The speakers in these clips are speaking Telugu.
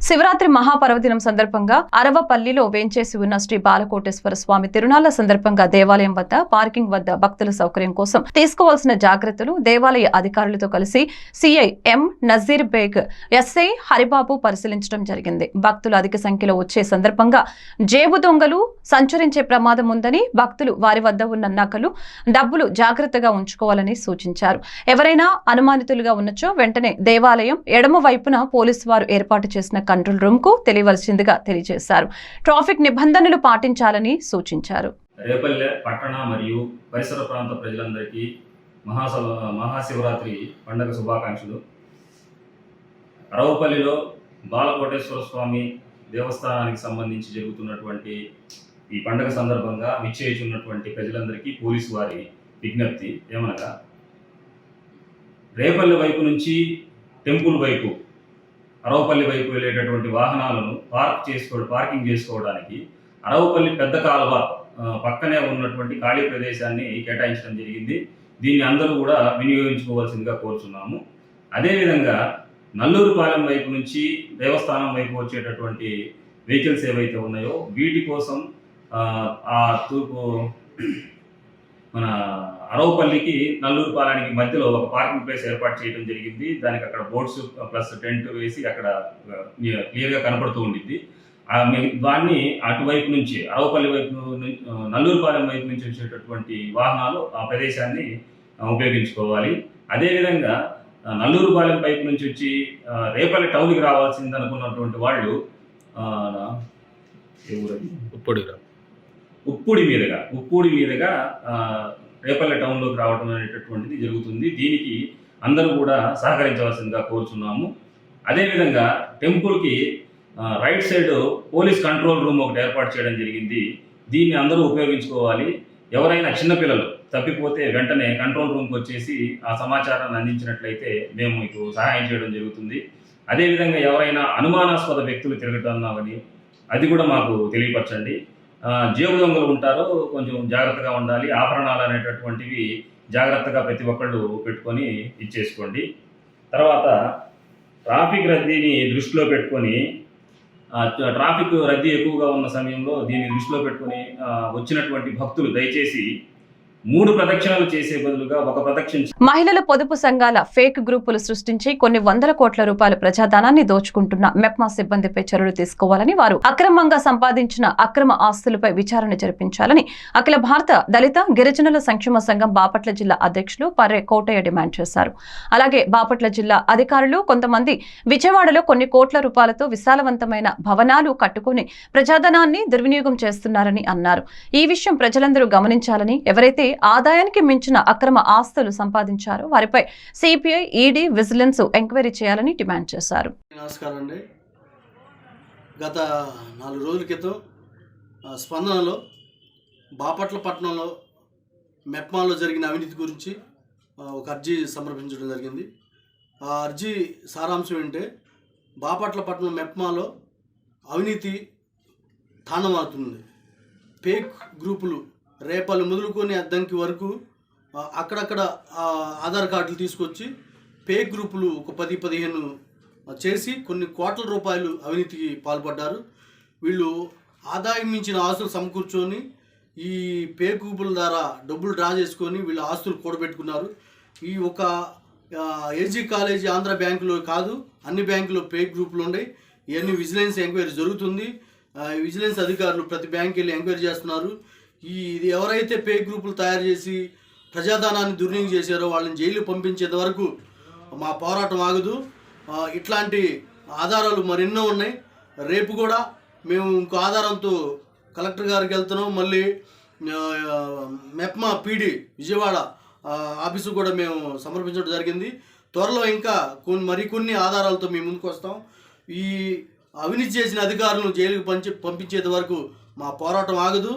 శివరాత్రి మహాపర్వదినం సందర్భంగా అరవపల్లిలో వేంచేసి ఉన్న శ్రీ బాలకోటేశ్వర స్వామి తిరునాళ్ళ సందర్భంగా దేవాలయం వద్ద పార్కింగ్ వద్ద భక్తుల సౌకర్యం కోసం తీసుకోవాల్సిన జాగ్రత్తలు దేవాలయ అధికారులతో కలిసి CI M Nazeer Baig SI Haribabu పరిశీలించడం జరిగింది. భక్తులు అధిక సంఖ్యలో వచ్చే సందర్భంగా జేబు దొంగలు సంచరించే ప్రమాదం ఉందని భక్తులు వారి వద్ద ఉన్న నగలు డబ్బులు జాగ్రత్తగా ఉంచుకోవాలని సూచించారు. ఎవరైనా అనుమానితులుగా ఉన్నచో వెంటనే దేవాలయం ఎడమ వైపున పోలీసు వారు ఏర్పాటు చేసిన కంట్రోల్ రూమ్కు తెలియవలసిందిగా తెలియజేశారు. ట్రాఫిక్ నిబంధనలు పాటించాలని సూచించారు. రేపల్లె పట్టణ మరియు పరిసర ప్రాంత ప్రజలందరికీ మహాసభ మహాశివరాత్రి పండగ శుభాకాంక్షలు. అరవపల్లిలో బాలకోటేశ్వర స్వామి దేవస్థానానికి సంబంధించి జరుగుతున్నటువంటి ఈ పండగ సందర్భంగా విచ్చేయుచున్నటువంటి ప్రజలందరికీ పోలీసు వారి విజ్ఞప్తి ఏమనగా రేపల్లె వైపు నుంచి టెంపుల్ వైపు అరవపల్లి వైపు వెళ్ళేటటువంటి వాహనాలను పార్క్ చేసుకో పార్కింగ్ చేసుకోవడానికి అరవపల్లి పెద్ద కాలువ పక్కనే ఉన్నటువంటి ఖాళీ ప్రదేశాన్ని కేటాయించడం జరిగింది. దీన్ని అందరూ కూడా వినియోగించుకోవాల్సిందిగా కోరుచున్నాము. అదేవిధంగా నల్లూరుపాలెం వైపు నుంచి దేవస్థానం వైపు వచ్చేటటువంటి వెహికల్స్ ఏవైతే ఉన్నాయో వీటి కోసం ఆ తూర్పు మన అరవపల్లికి నల్లూరుపాలెనికి మధ్యలో ఒక పార్కింగ్ ప్లేస్ ఏర్పాటు చేయడం జరిగింది. దానికి అక్కడ బోర్డ్స్ ప్లస్ టెంట్ వేసి అక్కడ క్లియర్గా కనపడుతూ ఉండిద్ది. దాన్ని అటువైపు నుంచి అరవపల్లి వైపు నుంచి నల్లూరుపాలెం వైపు నుంచి వచ్చేటటువంటి వాహనాలు ఆ ప్రదేశాన్ని ఉపయోగించుకోవాలి. అదేవిధంగా ఆ, నల్లూరుపాలెం వైపు నుంచి వచ్చి రేపల్లి టౌన్కి రావాల్సింది అనుకున్నటువంటి వాళ్ళు ఉప్పుడి మీదుగా ఉప్పుడి మీదుగా ఆ, రేపల్లె టౌన్లోకి రావడం అనేటటువంటిది జరుగుతుంది. దీనికి అందరూ కూడా సహకరించవలసిందిగా కోరుచున్నాము. అదేవిధంగా టెంపుల్కి right side police control room ఒకటి ఏర్పాటు చేయడం జరిగింది. దీన్ని అందరూ ఉపయోగించుకోవాలి. ఎవరైనా చిన్నపిల్లలు తప్పిపోతే వెంటనే కంట్రోల్ రూమ్కి వచ్చేసి ఆ సమాచారాన్ని అందించినట్లయితే మేము మీకు సహాయం చేయడం జరుగుతుంది. అదేవిధంగా ఎవరైనా అనుమానాస్పద వ్యక్తులు తిరగటం కానీ అది కూడా మాకు తెలియపరచండి. జేబు దొంగలు ఉంటారు కొంచెం జాగ్రత్తగా ఉండాలి ఆభరణాలు అనేటటువంటివి జాగ్రత్తగా ప్రతి ఒక్కళ్ళు పెట్టుకొని ఇచ్చేసుకోండి. తర్వాత ట్రాఫిక్ రద్దీని దృష్టిలో పెట్టుకొని ట్రాఫిక్ రద్దీ ఎక్కువగా ఉన్న సమయంలో దీన్ని దృష్టిలో పెట్టుకొని వచ్చినటువంటి భక్తులు దయచేసి మూడు ప్రదక్షిణలు చేసే బదులుగా ఒక ప్రదక్షిణ మహిళల పొదుపు సంఘాల ఫేక్ గ్రూపులు సృష్టించి కొన్ని వందల కోట్ల రూపాయల ప్రజాధనాన్ని దోచుకుంటున్న మెప్మా సిబ్బందిపై చర్యలు తీసుకోవాలని వారు అక్రమంగా సంపాదించిన అక్రమ ఆస్తులపై విచారణ జరిపించాలని అఖిల భారత దళిత గిరిజనుల సంక్షేమ సంఘం బాపట్ల జిల్లా అధ్యక్షులు పర్రే కోటయ్య డిమాండ్ చేశారు. అలాగే బాపట్ల జిల్లా అధికారులు కొంతమంది విజయవాడలో కొన్ని కోట్ల రూపాయలతో విశాలవంతమైన భవనాలు కట్టుకుని ప్రజాధనాన్ని దుర్వినియోగం చేస్తున్నారని అన్నారు. ఈ విషయం ప్రజలందరూ గమనించాలని ఎవరైతే ఆదాయానికి మించిన అక్రమ ఆస్తులు సంపాదించారు. వారిపై సిపిఐ ఈడీ విజిలెన్స్ ఎంక్వైరీ చేయాలని డిమాండ్ చేశారు. నమస్కారం అండి గత నాలుగు రోజుల క్రితం స్పందనలో బాపట్ల పట్టణంలో మెప్మాలో జరిగిన అవినీతి గురించి ఒక అర్జీ సమర్పించడం జరిగింది. ఆ అర్జీ సారాంశం ఏంటంటే బాపట్ల పట్టణం మెప్మాలో అవినీతి తాండవవుతుంది పేక్ గ్రూపులు రేపలు మొదలుకొని అద్దంకి వరకు అక్కడక్కడ ఆధార్ కార్డులు తీసుకొచ్చి పే గ్రూపులు ఒక పది పదిహేను చేసి కొన్ని కోట్ల రూపాయలు అవినీతికి పాల్పడ్డారు. వీళ్ళు ఆదాయం మించిన ఆస్తులు సమకూర్చొని ఈ పే గ్రూపుల ద్వారా డబ్బులు డ్రా చేసుకొని వీళ్ళ ఆస్తులు కూడబెట్టుకున్నారు. ఈ ఒక ఏజీ కాలేజీ ఆంధ్ర బ్యాంకులో కాదు అన్ని బ్యాంకులో పే గ్రూపులు ఉన్నాయి ఇవన్నీ విజిలెన్స్ ఎంక్వైరీ జరుగుతుంది. విజిలెన్స్ అధికారులు ప్రతి బ్యాంక్ వెళ్ళి ఎంక్వైరీ చేస్తున్నారు. ఈ ఇది ఎవరైతే పే గ్రూపులు తయారు చేసి ప్రజాధనాన్ని దుర్వినియోగం చేశారో వాళ్ళని జైలు పంపించేంత వరకు మా పోరాటం ఆగదు. ఇట్లాంటి ఆధారాలు మరెన్నో ఉన్నాయి. రేపు కూడా మేము ఇంకో ఆధారంతో కలెక్టర్ గారికి వెళ్తున్నాం. మళ్ళీ మెప్మా పీడి విజయవాడ ఆఫీసు కూడా మేము సమర్పించడం జరిగింది. త్వరలో ఇంకా కొన్ని మరికొన్ని ఆధారాలతో మేము ముందుకు వస్తాం. ఈ అవినీతి చేసిన అధికారులను జైలుకు పంచి పంపించేంత వరకు మా పోరాటం ఆగదు.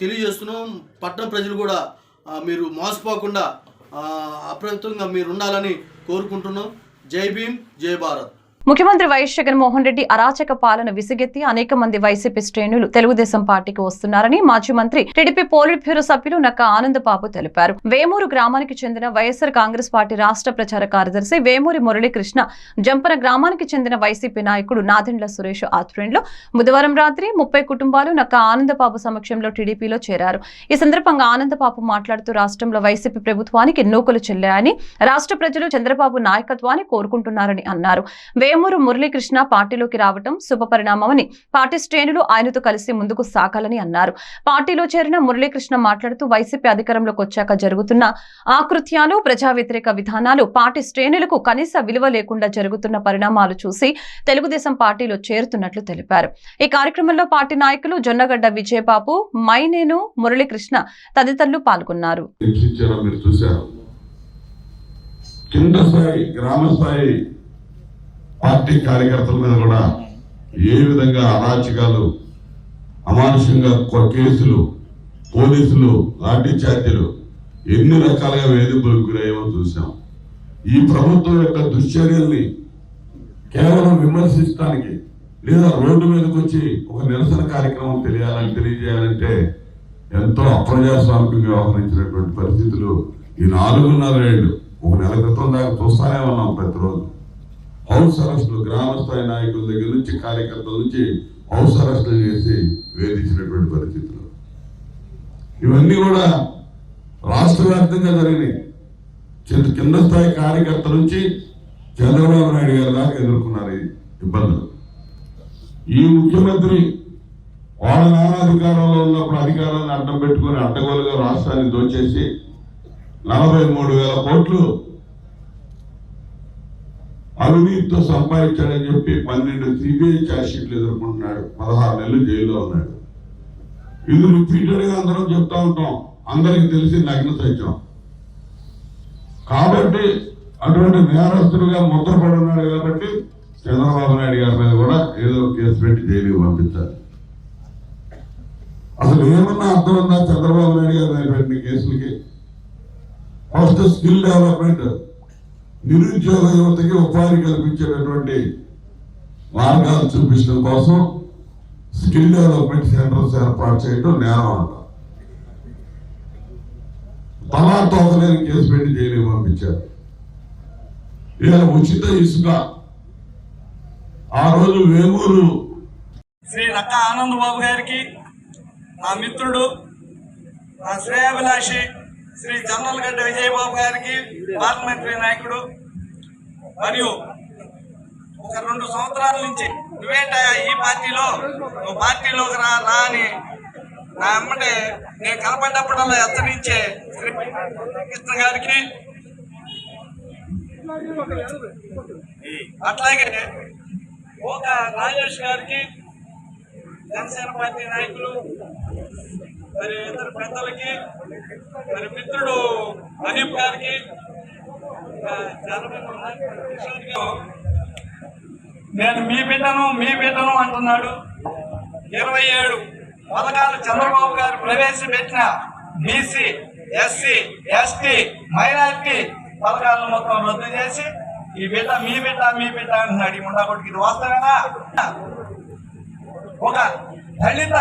తెలియజేస్తున్నాం. పట్టణ ప్రజలు కూడా మీరు మోసపోకుండా అప్రమత్తంగా మీరు ఉండాలని కోరుకుంటున్నాం. జై భీమ్ జై భారత్. ముఖ్యమంత్రి వైఎస్ జగన్మోహన్ రెడ్డి అరాచక పాలన విసిగెత్తి అనేక మంది వైసీపీ శ్రేణులు తెలుగుదేశం పార్టీకి వస్తున్నారని మాజీ మంత్రి టీడీపీ పోలిట్ బ్యూరో సభ్యులు నక్క ఆనందబాబు తెలిపారు. వేమూరు గ్రామానికి చెందిన వైఎస్ఆర్ కాంగ్రెస్ పార్టీ రాష్ట్ర ప్రచార కార్యదర్శి వేమూరి మురళీకృష్ణ జంపన గ్రామానికి చెందిన వైసీపీ నాయకుడు నాదెండ్ల సురేష్ ఆధ్వర్యంలో బుధవారం రాత్రి ముప్పై కుటుంబాలు నక్క ఆనందబాబు సమక్షంలో టీడీపీలో చేరారు. ఈ సందర్భంగా ఆనందబాబు మాట్లాడుతూ రాష్ట్రంలో వైసీపీ ప్రభుత్వానికి నూకలు చెల్లాయని రాష్ట్ర ప్రజలు చంద్రబాబు నాయకత్వాన్ని కోరుకుంటున్నారని అన్నారు. వేమూరు మురళీకృష్ణ పార్టీలోకి రావటం శుభపరిణామమని పార్టీ శ్రేణులు ఆయనతో కలిసి ముందుకు సాగాలని అన్నారు. పార్టీలో చేరిన మురళీకృష్ణ మాట్లాడుతూ వైసీపీ అధికారంలోకి వచ్చాక జరుగుతున్న ఆకృత్యాలు ప్రజా వ్యతిరేక విధానాలు పార్టీ శ్రేణులకు కనీస విలువ లేకుండా జరుగుతున్న పరిణామాలు చూసి తెలుగుదేశం పార్టీలో చేరుతున్నట్లు తెలిపారు. ఈ కార్యక్రమంలో పార్టీ నాయకులు జొన్నగడ్డ విజయబాబు మైనేను మురళీకృష్ణ తదితరులు పాల్గొన్నారు. కింద స్థాయి గ్రామ స్థాయి పార్టీ కార్యకర్తల మీద కూడా ఏ విధంగా అరాచకాలు అమానుషంగా కొ- కేసులు పోలీసులు లాఠీ చార్జీలు ఎన్ని రకాలుగా వేధింపులకు గురయ్యామో చూసాం ఈ ప్రభుత్వం యొక్క దుశ్చర్యల్ని కేవలం విమర్శించడానికి లేదా రోడ్డు మీదకి వచ్చి ఒక నిరసన కార్యక్రమం తెలియాలని తెలియజేయాలంటే ఎంతో అప్రజాస్వామికంగా వ్యవహరించినటువంటి పరిస్థితులు ఈ నాలుగున్నర ఏళ్ళు ఒక నెల క్రితం దాకా చూస్తానే ఉన్నాం ప్రతిరోజు. హౌస్ అరెస్టులు గ్రామ స్థాయి నాయకుల దగ్గర నుంచి కార్యకర్తల నుంచి హౌస్ అరెస్టులు చేసి వేధించినటువంటి పరిస్థితులు. ఇవన్నీ కూడా రాష్ట్ర వ్యాప్తంగా జరిగినాయి. కింద కింద స్థాయి కార్యకర్తల నుంచి చంద్రబాబు నాయుడు గారి దాకా ఎదుర్కొన్నారు ఈ ఇబ్బందులు. ఈ ముఖ్యమంత్రి వాళ్ళ నాన్న అధికారంలో ఉన్నప్పుడు అధికారాన్ని అడ్డం పెట్టుకుని అడ్డగోలుగా రాష్ట్రాన్ని దోచేసి నలభై మూడు వేల కోట్లు అవినీతితో సంపాదించాడని చెప్పి పన్నెండు సిబిఐ ఛార్జ్షీట్లు ఎదుర్కొంటున్నాడు. పదహారు నెలలు జైల్లో ఉన్నాడు. ఇది రిపీటెడ్గా అందరం చెప్తా ఉంటాం. అందరికి తెలిసి నగ్న సత్యం కాబట్టి అటువంటి నేరస్తులుగా ముద్రపడి ఉన్నాడు కాబట్టి చంద్రబాబు నాయుడు గారి మీద కూడా ఏదో కేసు పెట్టి జైలుకి పంపించాలి. అసలు ఏమన్నా అర్థం ఉందా చంద్రబాబు నాయుడు గారి మీద పెట్టిన కేసులకి? ఫస్ట్ స్కిల్ డెవలప్మెంట్ నిరుద్యోగ యువతకి ఉపాధి కల్పించేటటువంటి మార్గాలు చూపించడం కోసం స్కిల్ డెవలప్మెంట్ సెంటర్స్ ఏర్పాటు చేయడం నేరం అంటారు తలా తోకలేని కేసు పెట్టి జైలుకి పంపించారు. ఇలా ఉచిత ఇసుక. ఆ రోజు వేమూరు శ్రీ రక్క ఆనంద్ బాబు గారికి నా మిత్రుడు నా శ్రేయాభిలాషి శ్రీ గడ్డ విజయబాబు గారికి పార్లమెంటరీ నాయకుడు మరియు ఒక రెండు సంవత్సరాల నుంచి నువ్వేంటా ఈ పార్టీలో. నువ్వు పార్టీలోకి రా రా అని నా అమ్మటే నేను కనపడ్డప్పుడల్లా ఎత్తనించే శ్రీ కృష్ణ గారికి. అట్లాగే ఒక రాజేష్ గారికి జనసేన పార్టీ నాయకులు మరి ఇద్దరు పెద్దలకి మరి మిత్రుడు అనీప్ గారికి నేను మీ బిడ్డను మీ బిడ్డను అంటున్నాడు. ఇరవై ఏడు పథకాలు చంద్రబాబు గారు ప్రవేశపెట్టిన బీసీ ఎస్సీ ఎస్టీ మైనారిటీ పథకాలను మొత్తం రద్దు చేసి ఈ బిడ్డ మీ బిడ్డ మీ బిడ్డ అంటున్నాడు. ఈ ఉండకొట్టుకు ఇది వాస్తవేనా ఒక దళిత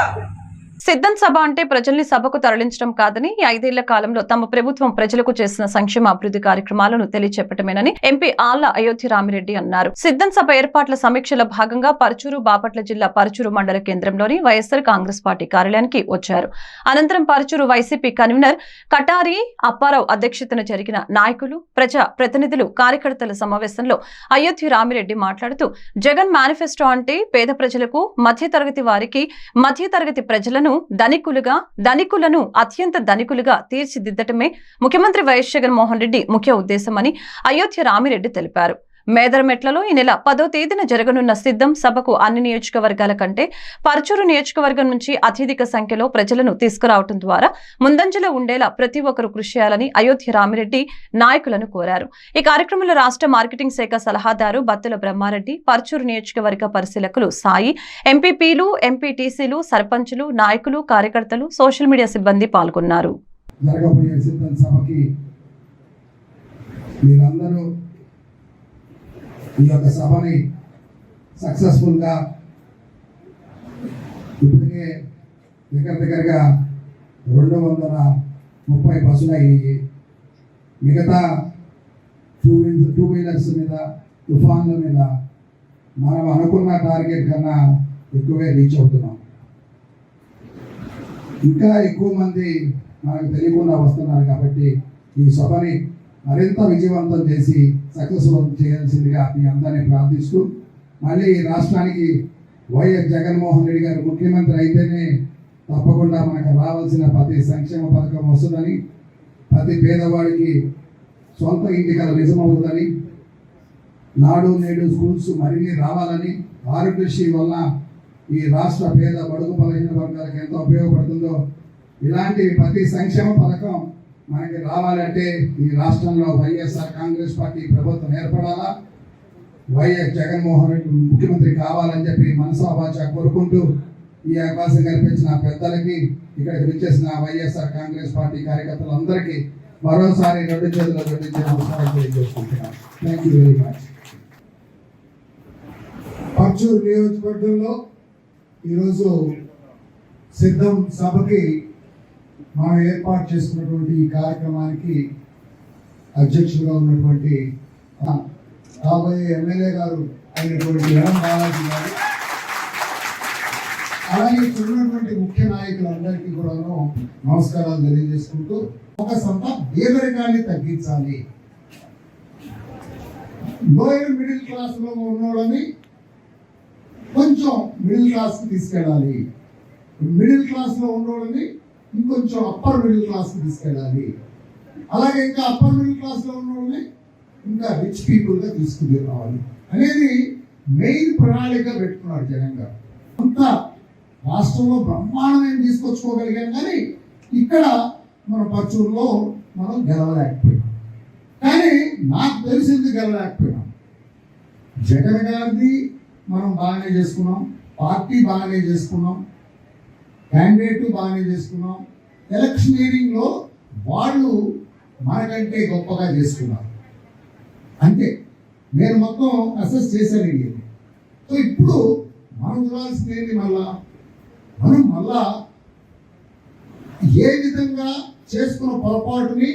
సిద్ధం సభ అంటే ప్రజల్ని సభకు తరలించడం కాదని ఐదేళ్ళ కాలంలో తమ ప్రభుత్వం ప్రజలకు చేసిన సంక్షేమ అభివృద్ధి కార్యక్రమాలను తెలియచెప్పటమేనని ఎంపీ ఆళ్ళ అయోధ్య రామిరెడ్డి అన్నారు. సిద్ధం సభ ఏర్పాట్ల సమీక్షలో భాగంగా పరచూరు బాపట్ల జిల్లా పరచూరు మండల కేంద్రంలోని వైఎస్సార్ కాంగ్రెస్ పార్టీ కార్యాలయానికి వచ్చారు. అనంతరం పరచూరు వైసీపీ కన్వీనర్ కటారి అప్పారావు అధ్యక్షతన జరిగిన నాయకులు ప్రజా ప్రతినిధులు కార్యకర్తల సమావేశంలో అయోధ్య రామిరెడ్డి మాట్లాడుతూ జగన్ మేనిఫెస్టో అంటే పేద ప్రజలకు మధ్యతరగతి వారికి మధ్యతరగతి ప్రజలను ధనికులుగా ధనికులను అత్యంత ధనికులుగా తీర్చిదిద్దటమే ముఖ్యమంత్రి వైఎస్ జగన్మోహన్ రెడ్డి ముఖ్య ఉద్దేశమని అయోధ్య రామిరెడ్డి తెలిపారు. మేదరమెట్లలో ఈ నెల పదో తేదీన జరగనున్న సిద్ధం సభకు అన్ని నియోజకవర్గాల కంటే పరచూరు నియోజకవర్గం నుంచి అత్యధిక సంఖ్యలో ప్రజలను తీసుకురావడం ద్వారా ముందంజలో ఉండేలా ప్రతి ఒక్కరూ కృషి చేయాలని అయోధ్య రామిరెడ్డి నాయకులను కోరారు. ఈ కార్యక్రమంలో రాష్ట్ర మార్కెటింగ్ శాఖ సలహాదారు బత్తుల బ్రహ్మారెడ్డి పరచూరు నియోజకవర్గ పరిశీలకులు సాయి ఎంపీపీలు ఎంపీటీసీలు సర్పంచులు నాయకులు కార్యకర్తలు సోషల్ మీడియా సిబ్బంది పాల్గొన్నారు. జరగబోయే సిద్ధం సభకి మీరందరూ ఈ యొక్క సభని సక్సెస్ఫుల్గా ఇప్పటికే దగ్గర దగ్గరగా రెండు వందల ముప్పై బస్సులు అయ్యాయి. మిగతా టూ వీల్ టూ వీలర్స్ మీద తుఫాన్ల మీద మనం అనుకున్న టార్గెట్ కన్నా ఎక్కువే రీచ్ అవుతున్నాం. ఇంకా ఎక్కువ మంది మనకు తెలియకుండా వస్తున్నారు కాబట్టి ఈ సభని మరింత విజయవంతం చేసి సక్సెస్ఫుల్ చేయాల్సిందిగా మీ అందరినీ ప్రార్థిస్తూ మళ్ళీ ఈ రాష్ట్రానికి వైఎస్ జగన్మోహన్ రెడ్డి గారు ముఖ్యమంత్రి అయితేనే తప్పకుండా మనకు రావాల్సిన ప్రతి సంక్షేమ పథకం వస్తుందని ప్రతి పేదవాడికి సొంత ఇంటి కల నిజమవుతుందని నాడు నేడు స్కూల్స్ మరిన్ని రావాలని ఆరోగ్యశ్రీ వల్ల ఈ రాష్ట్ర పేద బడుగు బలహీన వర్గాలకు ఎంత ఉపయోగపడుతుందో ఇలాంటి ప్రతి సంక్షేమ పథకం మనకి రావాలంటే ఈ రాష్ట్రంలో వైఎస్ఆర్ కాంగ్రెస్ పార్టీ ప్రభుత్వం ఏర్పడాలా? వైఎస్ జగన్మోహన్ రెడ్డి ముఖ్యమంత్రి కావాలని చెప్పి మనసాభాష కోరుకుంటూ ఈ అవకాశం కల్పించిన పెద్దలకి ఇక్కడికి విచ్చేసిన వైఎస్ఆర్ కాంగ్రెస్ పార్టీ కార్యకర్తలందరికీ మరోసారి రెండు చేతుల జోడించి నమస్కారం తెలియజేసుకుంటున్నాను thank you very much Parchur నియోజకవర్గంలో ఈరోజు సిద్ధం సభకి మనం ఏర్పాటు చేసుకున్నటువంటి ఈ కార్యక్రమానికి అధ్యక్షుడుగా ఉన్నటువంటి రాబోయే ఎమ్మెల్యే గారు అయినటువంటి ఎడం బాలాజీ గారు అలాగే ఇక్కడ ఉన్నటువంటి ముఖ్య నాయకులందరికీ కూడాను నమస్కారాలు తెలియజేసుకుంటూ ఒక సంత పేదరికాన్ని తగ్గించాలి. లోయర్ మిడిల్ క్లాస్లో కొంచెం మిడిల్ క్లాస్కి తీసుకెళ్ళాలి. మిడిల్ క్లాస్లో ఇంకొంచెం అప్పర్ మిడిల్ క్లాస్కి తీసుకెళ్ళాలి. అలాగే ఇంకా అప్పర్ మిడిల్ క్లాస్లో ఉన్న ఉన్నోళ్ళని ఇంకా రిచ్ పీపుల్గా తీసుకుని రావాలి అనేది మెయిన్ ప్రణాళిక పెట్టుకున్నాడు జగన్ గారు అంత రాష్ట్రంలో బ్రహ్మాండమైన తీసుకొచ్చుకోగలిగాం కానీ ఇక్కడ మన పచ్చూరులో మనం గెలవలేకపోయాం కానీ నాకు తెలిసింది గెలవలేకపోయినాం. జగన్ గారిది మనం బాగానే చేసుకున్నాం పార్టీ బాగానే చేసుకున్నాం క్యాండిడేట్ బాగానే చేసుకున్నాం. ఎలక్షనీరింగ్లో వాళ్ళు మనకంటే గొప్పగా చేసుకున్నారు. అంతే. నేను మొత్తం అసెస్ చేశాను ఇది సో ఇప్పుడు మనం చూడాల్సింది ఏంటి మళ్ళా? మనం మళ్ళా ఏ విధంగా చేసుకున్న పొరపాటుని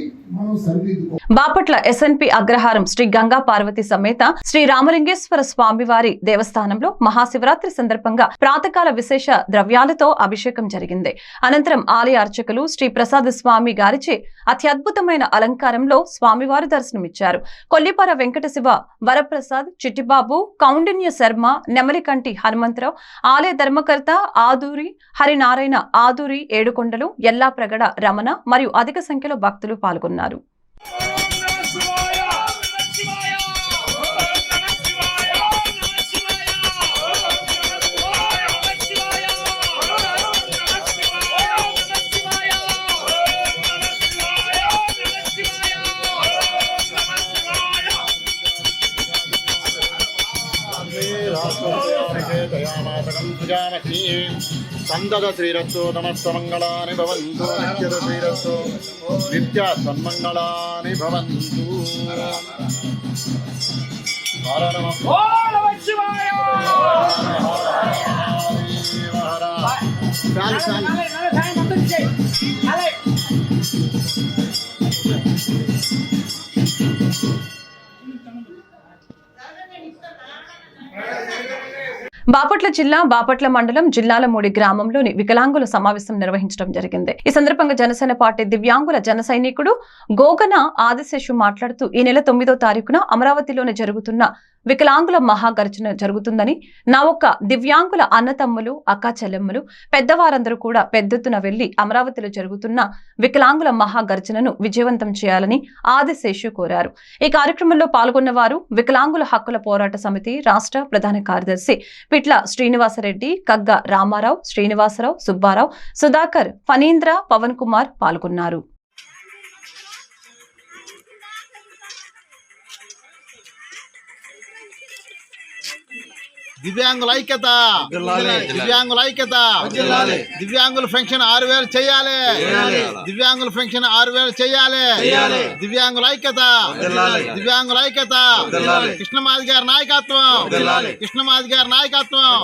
బాపట్ల ఎస్ఎన్పి అగ్రహారం శ్రీ గంగా పార్వతి సమేత శ్రీ రామలింగేశ్వర స్వామివారి దేవస్థానంలో మహాశివరాత్రి సందర్భంగా ప్రాతకాల విశేష ద్రవ్యాలతో అభిషేకం జరిగింది. అనంతరం ఆలయ అర్చకులు శ్రీ ప్రసాద స్వామి గారిచే అత్యద్భుతమైన అలంకారంలో స్వామివారి దర్శనమిచ్చారు. కొల్లిపార వెంకట శివ వరప్రసాద్ చిట్టిబాబు కౌండిన్య శర్మ నెమలికంటి హనుమంతరావు ఆలయ ధర్మకర్త ఆదూరి హరినారాయణ ఆదూరి ఏడుకొండలు ఎల్లాప్రగడ రమణ మరియు అధిక సంఖ్యలో భక్తులు పాల్గొన్నారు. అన్నారు సందద శ్రీరస్సు నమస్త మంగళాని భవంతు నిత్యద శ్రీరస్సు నిత్య సన్మంగళాని భవంతు హర బాపట్ల జిల్లా బాపట్ల మండలం జిల్లాలమూడి గ్రామంలోని వికలాంగుల సమావేశం నిర్వహించడం జరిగింది. ఈ సందర్భంగా జనసేన పార్టీ దివ్యాంగుల జన సైనికుడు గోగన ఆదిశేషు మాట్లాడుతూ ఈ నెల తొమ్మిదో తారీఖున అమరావతిలోనే జరుగుతున్న వికలాంగుల మహాగర్జన జరుగుతుందని నా ఒక్క దివ్యాంగుల అన్నతమ్ములు అక్క చెల్లెమ్మలు పెద్దవారందరూ కూడా పెద్దెత్తున వెళ్ళి అమరావతిలో జరుగుతున్న వికలాంగుల మహాగర్జనను విజయవంతం చేయాలని ఆదిశేషు కోరారు. ఈ కార్యక్రమంలో పాల్గొన్న వారు వికలాంగుల హక్కుల పోరాట సమితి రాష్ట్ర ప్రధాన కార్యదర్శి పిట్ల శ్రీనివాసరెడ్డి కగ్గ రామారావు శ్రీనివాసరావు సుబ్బారావు సుధాకర్ ఫణీంద్ర పవన్ కుమార్ పాల్గొన్నారు. దివ్యాంగుల ఐక్యత. దివ్యాంగుల ఐక్యత. దివ్యాంగుల పెన్షన్ ఆరు వేలు చేయాలి. దివ్యాంగుల పెన్షన్ ఆరు వేలు చేయాలి. దివ్యాంగుల ఐక్యత. దివ్యాంగుల ఐక్యత. కృష్ణమాది గారి నాయకత్వం. కృష్ణమాది గారి నాయకత్వం.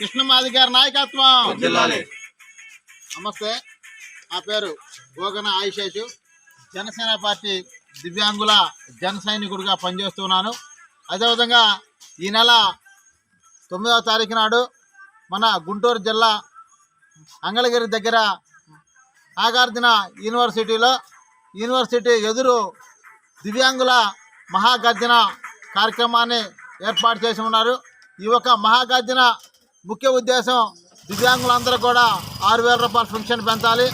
కృష్ణమాది గారి నాయకత్వం. నమస్తే. నా పేరు గోగన ఆయుషేషు. జనసేన పార్టీ దివ్యాంగుల జన సైనికుడిగా పనిచేస్తున్నాను. అదేవిధంగా ఈ నెల తొమ్మిదవ తారీఖు నాడు మన గుంటూరు జిల్లా అంగళగిరి దగ్గర నాగార్జున యూనివర్సిటీలో యూనివర్సిటీ ఎదురు దివ్యాంగుల మహాగర్జన కార్యక్రమాన్ని ఏర్పాటు చేసి ఉన్నారు. ఈ యొక్క మహాగర్జన ముఖ్య ఉద్దేశం దివ్యాంగులందరూ కూడా ఆరు వేల రూపాయల పెన్షన్ పెంచాలి.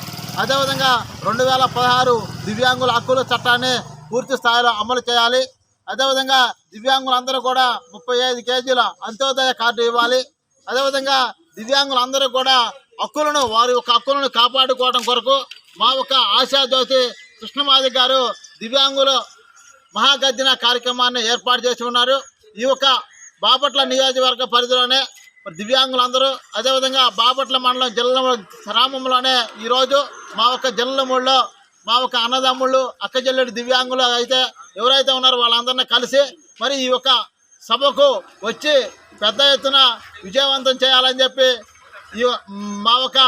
అదేవిధంగా రెండు వేల పదహారు దివ్యాంగుల హక్కుల చట్టాన్ని పూర్తి స్థాయిలో అమలు చేయాలి. అదేవిధంగా దివ్యాంగులందరూ కూడా ముప్పై ఐదు కేజీల అంత్యోదయ కార్డు ఇవ్వాలి. అదేవిధంగా దివ్యాంగులందరూ కూడా హక్కులను వారి యొక్క హక్కులను కాపాడుకోవడం కొరకు మా యొక్క ఆశాజ్యోతి కృష్ణమాది గారు దివ్యాంగులు మహాగర్జన కార్యక్రమాన్ని ఏర్పాటు చేసి ఉన్నారు. ఈ యొక్క బాపట్ల నియోజకవర్గ పరిధిలోనే దివ్యాంగులందరూ అదేవిధంగా బాపట్ల మండలం జిల్లా గ్రామంలోనే ఈరోజు మా యొక్క జిల్లమూడిలో మా యొక్క అన్నదమ్ముళ్ళు అక్కజల్లుడు దివ్యాంగులు అయితే ఎవరైతే ఉన్నారో వాళ్ళందరినీ కలిసి మరి ఈ యొక్క సభకు వచ్చి పెద్ద ఎత్తున విజయవంతం చేయాలని చెప్పి ఈ మా యొక్క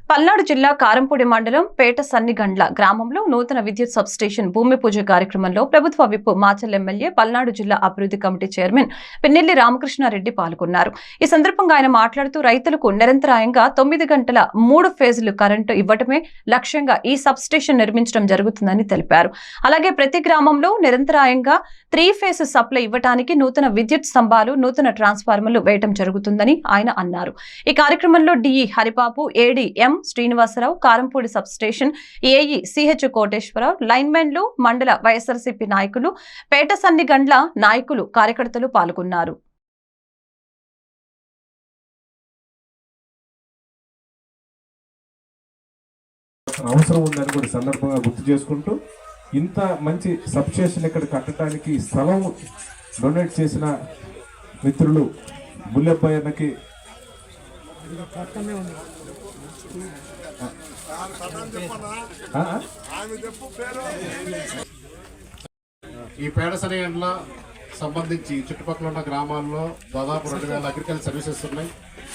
పల్నాడు జిల్లా కారంపూడి మండలం పేట సన్నిగండ్ల గ్రామంలో నూతన విద్యుత్ సబ్ స్టేషన్ భూమి పూజ కార్యక్రమంలో ప్రభుత్వ విప్ మాచల్ ఎమ్మెల్యే పల్నాడు జిల్లా అభివృద్ధి కమిటీ చైర్మన్ పిన్నెల్లి రామకృష్ణారెడ్డి పాల్గొన్నారు. ఈ సందర్భంగా ఆయన మాట్లాడుతూ రైతులకు నిరంతరాయంగా తొమ్మిది గంటల మూడు ఫేజులు కరెంటు ఇవ్వటమే లక్ష్యంగా ఈ సబ్ స్టేషన్ నిర్మించడం జరుగుతుందని తెలిపారు. అలాగే ప్రతి గ్రామంలో నిరంతరాయంగా త్రీ ఫేజ్ సప్లై ఇవ్వటానికి నూతన విద్యుత్ స్తంభాలు నూతన ట్రాన్స్ఫార్మర్లు వేయటం జరుగుతుందని ఆయన అన్నారు. ఈ కార్యక్రమంలో DE Haribabu AD M Srinivasarao Karampudi substation AE CH Koteswararao లైన్మెన్లు మండల వైఎస్ఆర్సీపీ నాయకులు పేట సన్నిగండ్ల నాయకులు కార్యకర్తలు పాల్గొన్నారు. అవసరం ఉందని కూడా సందర్భంగా గుర్తు చేసుకుంటూ ఇంత మంచి సబ్స్టేషన్ ఇక్కడ కట్టడానికి స్థలం డొనేట్ చేసిన మిత్రులు బుల్లెప్పయ్యకి ఈ పేడ సరిగండ్ల సంబంధించి చుట్టుపక్కల ఉన్న గ్రామాల్లో దాదాపు రెండు వేల అగ్రికల్చర్ సర్వీసెస్ ఉన్నాయి.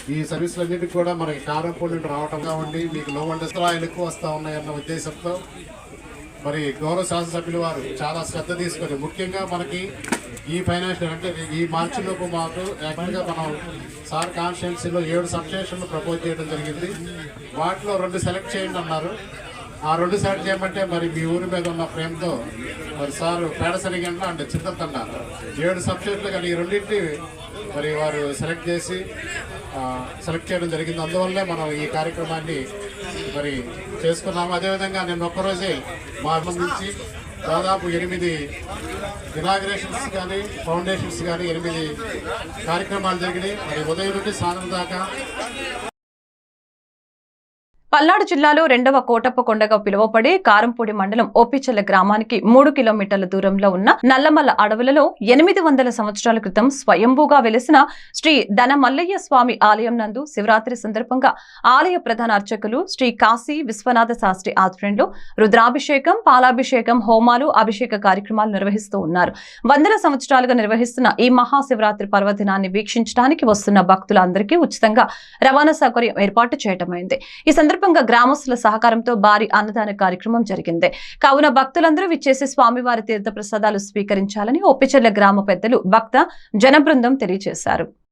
ఈ సర్వీసులన్నిటికీ కూడా మనకి కారంపూడి నుండి రావటంగా ఉండి మీకు లో వండస్త్రాలు ఎక్కువ వస్తూ ఉన్నాయన్న ఉద్దేశంతో మరి గౌరవ శాసనసభ్యులు వారు చాలా శ్రద్ధ తీసుకొని ముఖ్యంగా మనకి ఈ ఫైనాన్షియల్ అంటే ఈ మార్చి లోపు మాకు యాక్చువల్గా మనం సార్ కాన్స్టిట్యున్సీలో ఏడు సబ్స్టేషన్లు ప్రపోజ్ చేయడం జరిగింది. వాటిలో రెండు సెలెక్ట్ చేయండి అన్నారు. ఆ రెండు సెలెక్ట్ చేయమంటే మరి మీ ఊరి మీద ఉన్న ప్రేమతో మరి సార్ పేడసరిగంట అంటే చింతతండ ఏడు సబ్జెక్టులు కానీ ఈ రెండింటిని మరి వారు సెలెక్ట్ చేసి సెలెక్ట్ చేయడం జరిగింది. అందువల్లే మనం ఈ కార్యక్రమాన్ని మరి చేసుకున్నాము అదేవిధంగా నేను ఒక్కరోజే మా నుంచి దాదాపు ఎనిమిది ఇనాగ్రేషన్స్ కానీ ఫౌండేషన్స్ కానీ ఎనిమిది కార్యక్రమాలు జరిగినాయి. మరి ఉదయం నుండి సాయంత్రం దాకా పల్నాడు జిల్లాలో రెండవ కోటప్ప కొండగా పిలువబడే కారంపూడి మండలం ఓపిచల్ల గ్రామానికి మూడు కిలోమీటర్ల దూరంలో ఉన్న నల్లమల్ల అడవులలో ఎనిమిది వందల సంవత్సరాల క్రితం స్వయంభూగా వెలిసిన శ్రీ ధనమల్లయ్య స్వామి ఆలయం నందు శివరాత్రి సందర్భంగా ఆలయ ప్రధాన అర్చకులు శ్రీ కాశీ విశ్వనాథ శాస్త్రి ఆధ్వర్యంలో రుద్రాభిషేకం పాలాభిషేకం హోమాలు అభిషేక కార్యక్రమాలు నిర్వహిస్తూ ఉన్నారు. వందల సంవత్సరాలుగా నిర్వహిస్తున్న ఈ మహాశివరాత్రి పర్వదినాన్ని వీక్షించడానికి వస్తున్న భక్తులందరికీ ఉచితంగా రవాణా సౌకర్యం ఏర్పాటు చేయటమైంది. ఈ సందర్భంగా గ్రామస్తుల సహకారంతో భారీ అన్నదాన కార్యక్రమం జరిగింది. కావున భక్తులందరూ విచ్చేసి స్వామివారి తీర్థ ప్రసాదాలు స్వీకరించాలని ఒప్పిచెర్ల గ్రామ పెద్దలు భక్త జనబృందం తెలియజేశారు.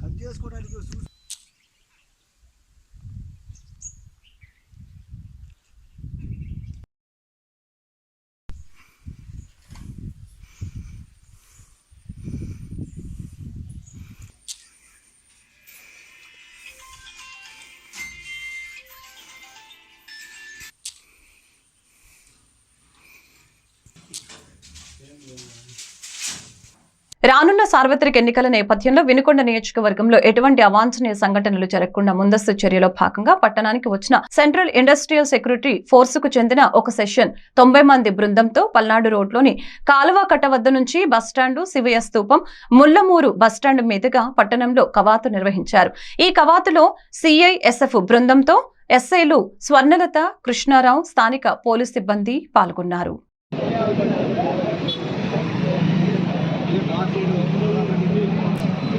కట్ చేసుకోవడానికి రానున్న సార్వత్రిక ఎన్నికల నేపథ్యంలో వినుకొండ నియోజకవర్గంలో ఎటువంటి అవాంఛనీయ సంఘటనలు జరగకుండా ముందస్తు చర్యలో భాగంగా పట్టణానికి వచ్చిన సెంట్రల్ ఇండస్ట్రియల్ సెక్యూరిటీ ఫోర్స్కు చెందిన ఒక సెషన్ తొంభై మంది బృందంతో పల్నాడు రోడ్లోని కాలువ కట్ట వద్ద నుంచి బస్టాండు శివయ స్తూపం ముల్లమూరు బస్టాండ్ మీదుగా పట్టణంలో కవాతు నిర్వహించారు. ఈ కవాతులో సిఐఎస్ఎఫ్ బృందంతో ఎస్ఐలు స్వర్ణలత కృష్ణారావు స్థానిక పోలీస్ సిబ్బంది పాల్గొన్నారు. thank you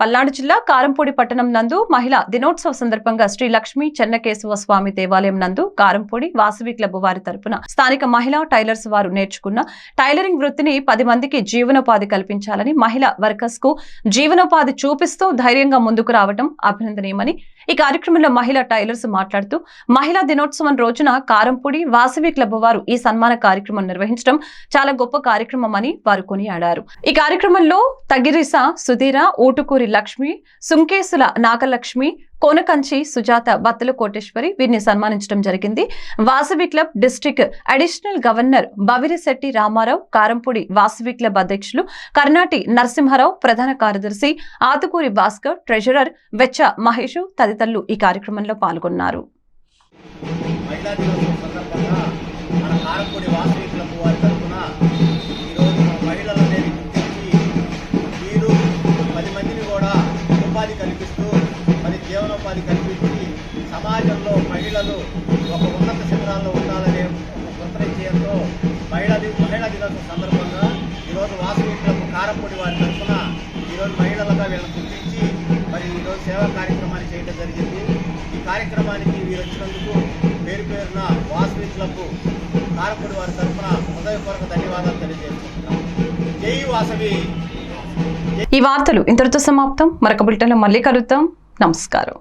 పల్నాడు జిల్లా కారంపూడి పట్టణం నందు మహిళా దినోత్సవ సందర్భంగా శ్రీ లక్ష్మీ చెన్నకేశవ స్వామి దేవాలయం నందు కారంపూడి వాసవి క్లబ్ వారి తరపున స్థానిక మహిళా టైలర్స్ వారు నేర్చుకున్న టైలరింగ్ వృత్తిని పది మందికి జీవనోపాధి కల్పించాలని మహిళా వర్కర్స్కు జీవనోపాధి చూపిస్తూ ధైర్యంగా ముందుకు రావడం అభినందనీయమని ఈ కార్యక్రమంలో మహిళా టైలర్స్ మాట్లాడుతూ మహిళా దినోత్సవం రోజున కారంపూడి వాసవి క్లబ్ వారు ఈ సన్మాన కార్యక్రమం నిర్వహించడం చాలా గొప్ప కార్యక్రమం అని వారు కొనియాడారు. ఈ కార్యక్రమంలో తగిరిస సుధీర ఊటుకూరి లక్ష్మి సుంకేసుల నాగలక్ష్మి కోనకంచి సుజాత బత్తల కోటేశ్వరి వీరిని సన్మానించడం జరిగింది. Vasavi club district additional governor Bavirisetti Ramarao Karampudi Vasavi club అధ్యక్షులు కర్ణాటి నరసింహారావు ప్రధాన కార్యదర్శి ఆతుకూరి భాస్కర్ ట్రెజరర్ వెచ్చ మహేష్ తదితరులు ఈ కార్యక్రమంలో పాల్గొన్నారు. మరి కల్పించి సమాజంలో మహిళలు ఒక ఉన్నత శిబిరాల్లో ఉండాలనే ఒక మహిళా ది మహిళా దినోత్సవం సందర్భంగా ఈరోజు వాసవి క్లబ్ వారి తరఫున ఈరోజు మహిళలుగా వీళ్ళని గుర్తించి మరి ఈరోజు సేవా కార్యక్రమాన్ని చేయడం జరిగింది. ఈ కార్యక్రమానికి వీరు వచ్చినందుకు పేరు పేరున వాసవి క్లబ్ వారి తరఫున హృదయపూర్వక ధన్యవాదాలు తెలియజేస్తున్నాం. జై వాసవి. ఈ వార్తలు ఇంతటితో సమాప్తం. మరొక బులెటిన్లో మళ్ళీ కలుద్దాం. నమస్కారం.